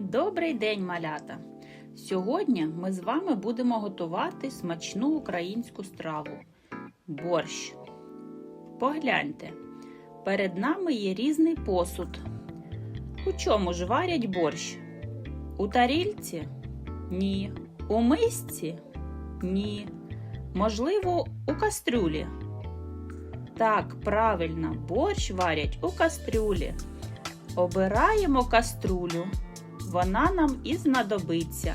Добрий день, малята! Сьогодні ми з вами будемо готувати смачну українську страву борщ. Погляньте, перед нами є різний посуд. У чому ж варять борщ? У тарільці? Ні. У мисці? Ні. Можливо, у кастрюлі. Так, правильно, борщ варять у кастрюлі. Обираємо каструлю. Вона нам і знадобиться.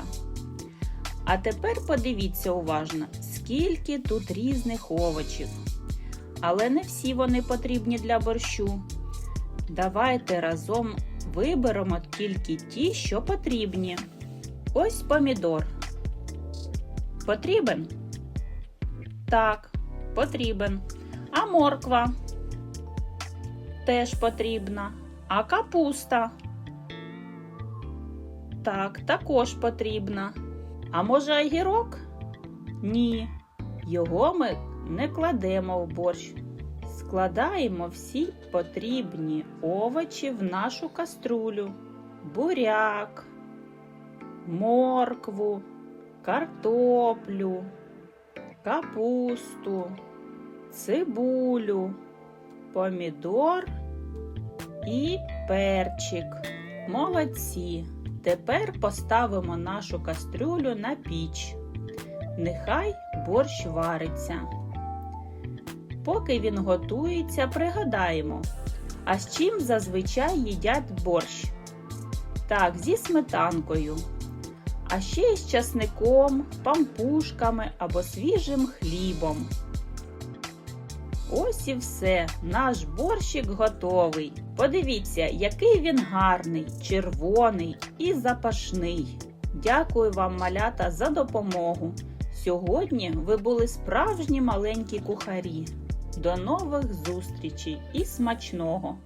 А тепер подивіться уважно, скільки тут різних овочів. Але не всі вони потрібні для борщу. Давайте разом виберемо тільки ті, що потрібні. Ось помідор. Потрібен? Так, потрібен. А морква? Теж потрібна. А капуста? Так, також потрібна. А може огірок? Ні. Його ми не кладемо в борщ. Складаємо всі потрібні овочі в нашу каструлю. Буряк, моркву, картоплю, капусту, цибулю, помідор і перчик. Молодці. Тепер поставимо нашу кастрюлю на піч. Нехай борщ вариться. Поки він готується, пригадаємо, а з чим зазвичай їдять борщ? Так, зі сметанкою, а ще й з часником, пампушками або свіжим хлібом. Ось і все, наш борщик готовий. Подивіться, який він гарний, червоний і запашний. Дякую вам, малята, за допомогу. Сьогодні ви були справжні маленькі кухарі. До нових зустрічей і смачного!